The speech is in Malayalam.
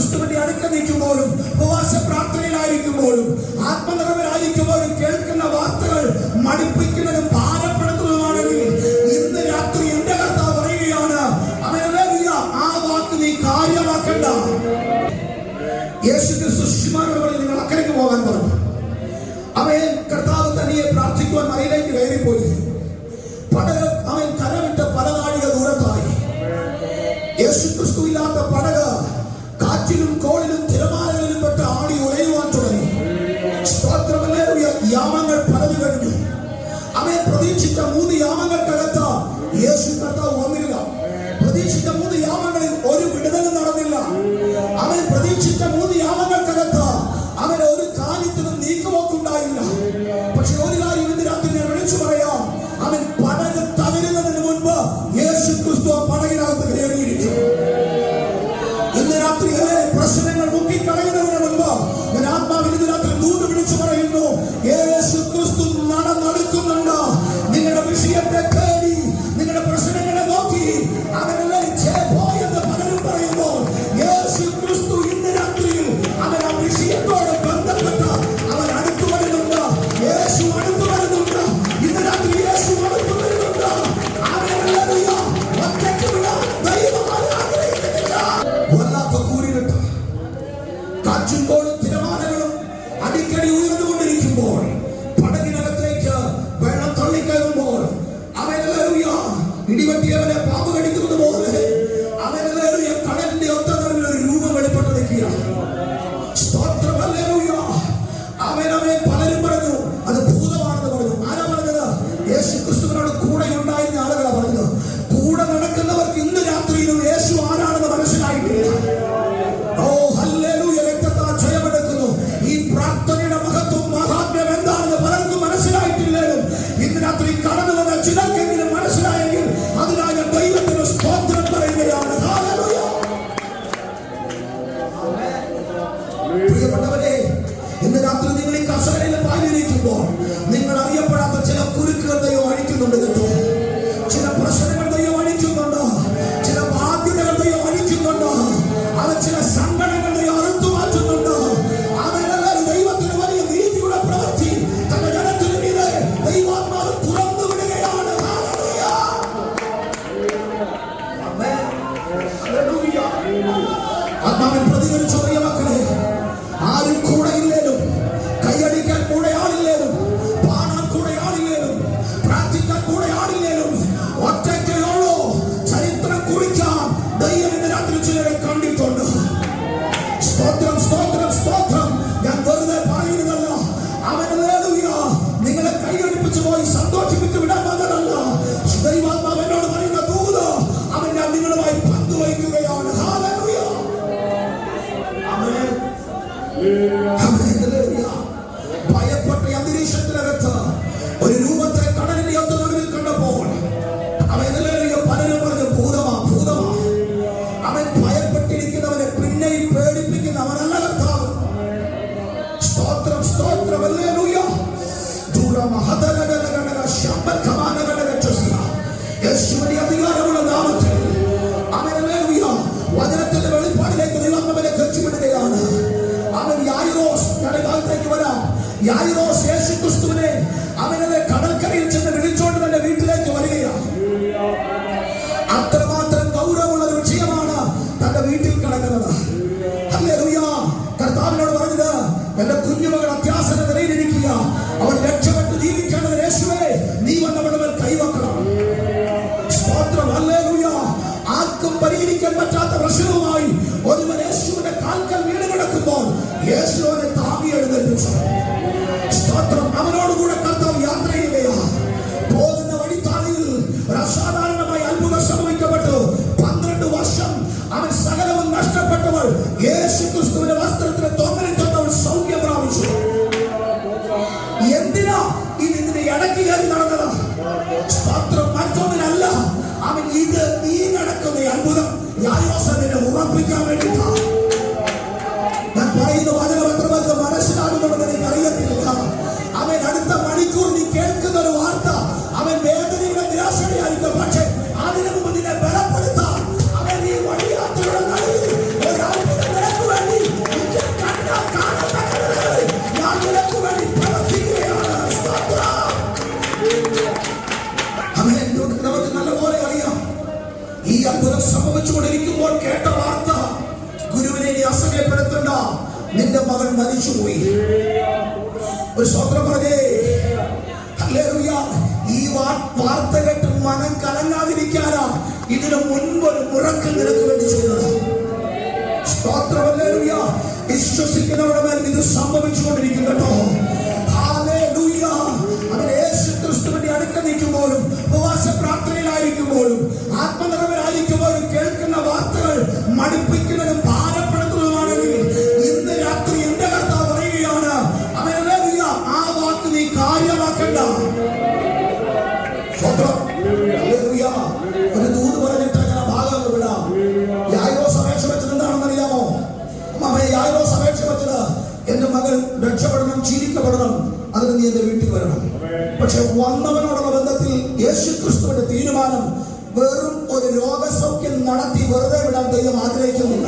ക്രിസ്തുവിന്റെ അടുക്ക നിൽക്കുമ്പോഴും ഉപവാസ പ്രാർത്ഥനയിലായിരിക്കുമ്പോഴും ആത്മനിർഭരായിരിക്കുമ്പോഴും കേൾക്കുന്ന വാർത്തകൾ മടുപ്പിക്കുന്നതും ഭാരപ്പെടുത്തുന്നതുമാണെങ്കിൽ ഇന്ന് രാത്രി എന്റെ കർത്താവ് പറയുകയാണ് ആ വാക്ക് നീ കാര്യമാക്കണ്ട. യേശു ക്രിസ്തു നിങ്ങൾ അക്കരയ്ക്ക് പോകാൻ പറഞ്ഞു. അവയെ കർത്താവ് തനിയെ പ്രാർത്ഥിക്കുവാൻ മലയിലേക്ക് കയറിപ്പോയി. പടരം അവൻ കരവിട്ട പല നാഴിക ദൂരത്തായി. യേശുക്രിസ്തു ഇല്ലാത്ത പട போய் சந்தோஷிப்பித்து விடாமல் யாயிரோ Están പ്രസംഗിച്ചുകൊണ്ടിരിക്കുമ്പോൾ കേട്ട വാർത്ത ഗുരുവിനെ നീ അസമയപ്പെടുത്തണ്ട നിന്റെ മകൻ മരിച്ചുപോയി. ഒരു സ്വത്രം പറഞ്ഞേ. ഈ വാർത്ത കേട്ട് മനം കലങ്ങാതിരിക്കാനാ. ഇതിനു മുൻപ് ഒരു മുഴക്കം നിനക്ക് വേണ്ടി ചെയ്തത്. വിശ്വസിക്കുന്നവരുടെ മേൽ ഇത് സംഭവിച്ചു. നീ എന്റെ വീട്ടിൽ വരണം. പക്ഷെ വന്നവനോടുള്ള ബന്ധത്തിൽ യേശു ക്രിസ്തുവിന്റെ തീരുമാനം വെറും ഒരു രോഗസൗഖ്യം നടത്തി വെറുതെ വിടാൻ ദൈവം ആഗ്രഹിക്കുന്നില്ല